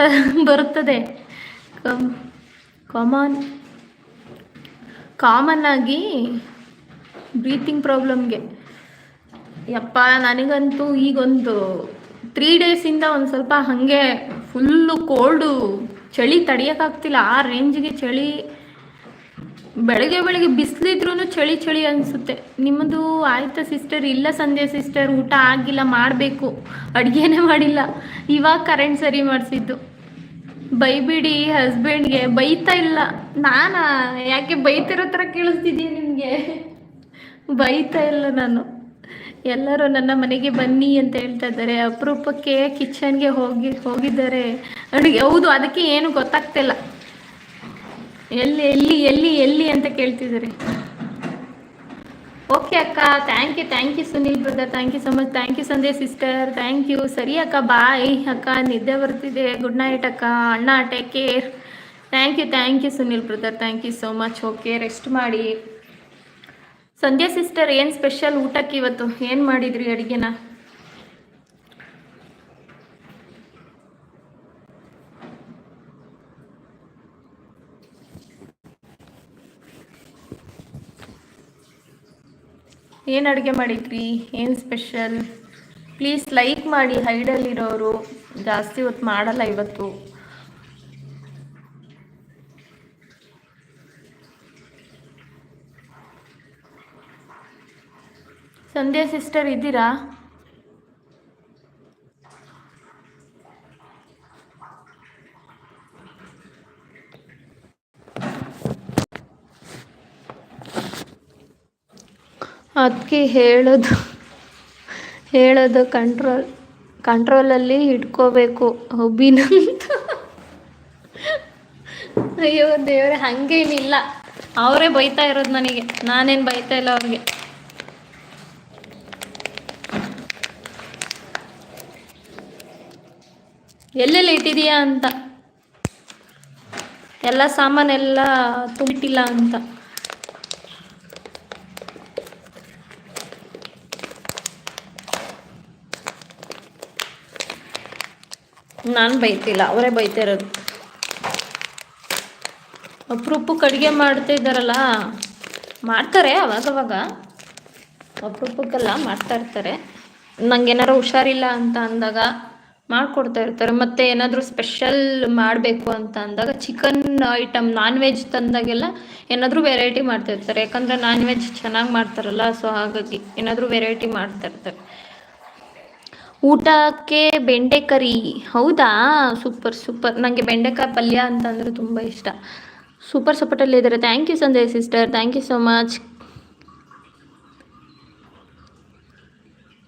ಬರ್ತಾ ಬರುತ್ತದೆ. Common common ಆಗಿ ಬ್ರೀತಿಂಗ್ ಪ್ರಾಬ್ಲಮ್ಗೆ ಯಪ್ಪ, ನನಗಂತೂ ಈಗೊಂದು ತ್ರೀ ಡೇಸಿಂದ ಒಂದು ಸ್ವಲ್ಪ ಹಾಗೆ ಫುಲ್ಲು ಕೋಲ್ಡು ಚಳಿ ತಡಿಯೋಕ್ಕಾಗ್ತಿಲ್ಲ ಆ ರೇಂಜ್ಗೆ ಚಳಿ, ಬೆಳಗ್ಗೆ ಬೆಳಗ್ಗೆ ಬಿಸಿಲಿದ್ರೂ ಚಳಿ ಚಳಿ ಅನಿಸುತ್ತೆ. ನಿಮ್ಮದು ಆಯಿತಾ ಸಿಸ್ಟರ್ ಇಲ್ಲ ಸಂಧ್ಯಾ ಸಿಸ್ಟರ್ ಊಟ ಆಗಿಲ್ಲ, ಮಾಡಬೇಕು. ಅಡುಗೆನೇ ಮಾಡಿಲ್ಲ. ಇವಾಗ ಕರೆಂಟ್ ಸರಿ ಮಾಡಿಸಿದ್ದು. ಬೈಬಿಡಿ ಹಸ್ಬೆಂಡ್ಗೆ, ಬೈತಾ ಇಲ್ಲ. ನಾನಾ? ಯಾಕೆ ಬೈತಿರೋ ಥರ ಕೇಳಿಸ್ತಿದ್ದೀನಿ ನಿಮಗೆ? ಬೈತಾ ಇಲ್ಲ ನಾನು. ಎಲ್ಲರೂ ನನ್ನ ಮನೆಗೆ ಬನ್ನಿ ಅಂತ ಹೇಳ್ತಾ ಇದ್ದಾರೆ. ಅಪರೂಪಕ್ಕೆ ಕಿಚನ್ಗೆ ಹೋಗಿ, ಹೋಗಿದ್ದಾರೆ. ಅಡುಗೆ, ಹೌದು, ಅದಕ್ಕೆ ಏನು ಗೊತ್ತಾಗ್ತಿಲ್ಲ. ಎಲ್ಲಿ ಎಲ್ಲಿ ಎಲ್ಲಿ ಎಲ್ಲಿ ಅಂತ ಕೇಳ್ತಿದ್ದಾರೆ. ಓಕೆ ಅಕ್ಕ thank you thank you Sunil brother thank you so much thank you ಸಂದೇ sister thank you ಸರಿ ಅಕ್ಕ ಬಾಯ್ ಅಕ್ಕ, ನಿದ್ದೆ ಬರ್ತಿದೆ. ಗುಡ್ ನೈಟ್ ಅಕ್ಕ, ಅಣ್ಣ take care thank you thank you Sunil brother thank you so much okay rest ಮಾಡಿ. Sandhya sister ಏನು special ಊಟಕ್ಕೆ ಇವತ್ತು? ಏನು ಮಾಡಿದ್ರಿ ಅಡುಗೆನ? ಏನು ಅಡುಗೆ ಮಾಡಿದ್ರಿ? ಏನು ಸ್ಪೆಷಲ್ ಪ್ಲೀಸ್ ಲೈಕ್ ಮಾಡಿ ಹೈಡಲ್ಲಿರೋರು ಜಾಸ್ತಿ ಹೊತ್ತು ಮಾಡಲ್ಲ ಇವತ್ತು. ಸಂಧ್ಯಾ ಸಿಸ್ಟರ್ ಇದ್ದೀರಾ? ಅದಕ್ಕೆ ಹೇಳೋದು ಹೇಳೋದು ಕಂಟ್ರೋಲ್ ಕಂಟ್ರೋಲಲ್ಲಿ ಇಟ್ಕೋಬೇಕು ಹುಬ್ಬಿನಂತ ಅಯ್ಯೋ ದೇವ್ರೆ, ಹಂಗೇನಿಲ್ಲ. ಅವರೇ ಬೈತಾ ಇರೋದು ನನಗೆ, ನಾನೇನು ಬೈತಾ ಇಲ್ಲ ಅವ್ರಿಗೆ. ಎಲ್ಲೆಲ್ಲಿ ಇಟ್ಟಿದೀಯಾ ಅಂತ. ಎಲ್ಲ ಸಾಮಾನೆಲ್ಲ ತುಂಬಿಟ್ಟಿಲ್ಲ ಅಂತ. ನಾನು ಬೈತಿಲ್ಲ, ಅವರೇ ಬೈತಾ ಇರೋದು ಅಪರೂಪಕ್ಕೆ ಅಡುಗೆ ಮಾಡ್ತಾ ಇದ್ದಾರಲ್ಲ, ಮಾಡ್ತಾರೆ ಅವಾಗವಾಗ. ಅಪರೂಪಕ್ಕೆಲ್ಲ ಮಾಡ್ತಾ ಇರ್ತಾರೆ. ನಂಗೆ ಏನಾರು ಹುಷಾರಿಲ್ಲ ಅಂತ ಅಂದಾಗ ಮಾಡ್ಕೊಡ್ತಾ ಇರ್ತಾರೆ. ಮತ್ತೆ ಏನಾದರೂ ಸ್ಪೆಷಲ್ ಮಾಡಬೇಕು ಅಂತ ಅಂದಾಗ ಚಿಕನ್ ಐಟಮ್ ನಾನ್ ವೆಜ್ ತಂದಾಗೆಲ್ಲ ಏನಾದರೂ ವೆರೈಟಿ ಮಾಡ್ತಾ ಇರ್ತಾರೆ. ಯಾಕಂದರೆ ನಾನ್ ವೆಜ್ ಚೆನ್ನಾಗಿ ಮಾಡ್ತಾರಲ್ಲ ಸೊ ಹಾಗಾಗಿ ಏನಾದರೂ ವೆರೈಟಿ ಮಾಡ್ತಾ ಇರ್ತಾರೆ. ಊಟಕ್ಕೆ ಬೆಂಡೆಕರಿ. ಹೌದಾ? Super super. ನನಗೆ ಬೆಂಡೆಕಾಯಿ ಪಲ್ಯ ಅಂತಂದರೆ ತುಂಬ ಇಷ್ಟ. ಸೂಪರ್ ಸಪೋರ್ಟಲ್ಲಿ ಇದ್ದಾರೆ. Thank you Sanjay sister thank you so much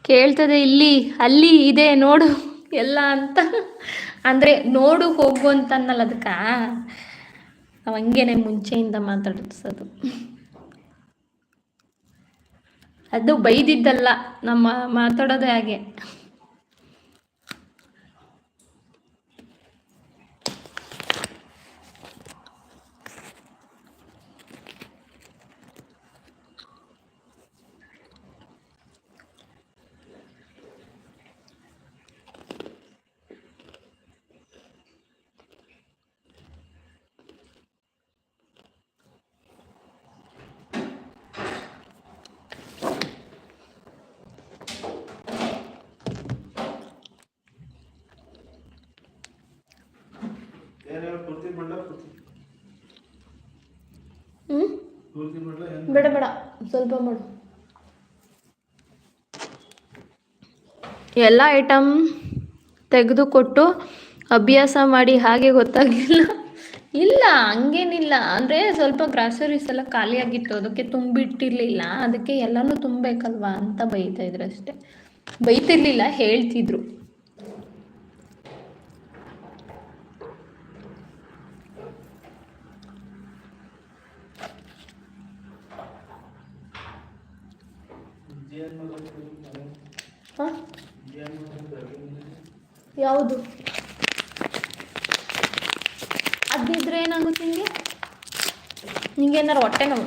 ಕೇಳ್ತದೆ ಇಲ್ಲಿ. ಅಲ್ಲಿ ಇದೆ ನೋಡು. ಎಲ್ಲ ಅಂತ. ಅಂದರೆ ನೋಡು, ಹೋಗು ಅಂತ ಅನ್ನಲ್ಲ ಅದಕ್ಕೆ. ನಾವು ಹಂಗೇನೆ ಮುಂಚೆಯಿಂದ ಮಾತಾಡಿಸೋದು ಅದು ಬೈದಿದ್ದಲ್ಲ. ನಮ್ಮ ಮಾತಾಡೋದೇ ಹಾಗೆ. ಹ್ಞೂ ಬೇಡ ಬೇಡ. ಸ್ವಲ್ಪ ಮಾಡು. ಎಲ್ಲ ಐಟಮ್ ತೆಗೆದುಕೊಟ್ಟು ಅಭ್ಯಾಸ ಮಾಡಿ ಹಾಗೆ ಗೊತ್ತಾಗಿಲ್ಲ. ಇಲ್ಲ ಹಂಗೇನಿಲ್ಲ. ಅಂದರೆ ಸ್ವಲ್ಪ ಗ್ರಾಸರೀಸ್ ಎಲ್ಲ ಖಾಲಿಯಾಗಿತ್ತು. ಅದಕ್ಕೆ ತುಂಬಿಟ್ಟಿರಲಿಲ್ಲ. ಅದಕ್ಕೆ ಎಲ್ಲನೂ ತುಂಬಬೇಕಲ್ವಾ ಅಂತ ಬೈತಾ ಇದ್ರು ಅಷ್ಟೇ. ಬೈತಿರ್ಲಿಲ್ಲ ಹೇಳ್ತಿದ್ರು. ಹಾಂ? ಯಾವುದು? ಅದಿದ್ರೆ ಏನಾಗುತ್ತೆ ನಿಂಗೆ? ನಿಂಗೆ ಏನಾರು ಹೊಟ್ಟೆ ನೋವು.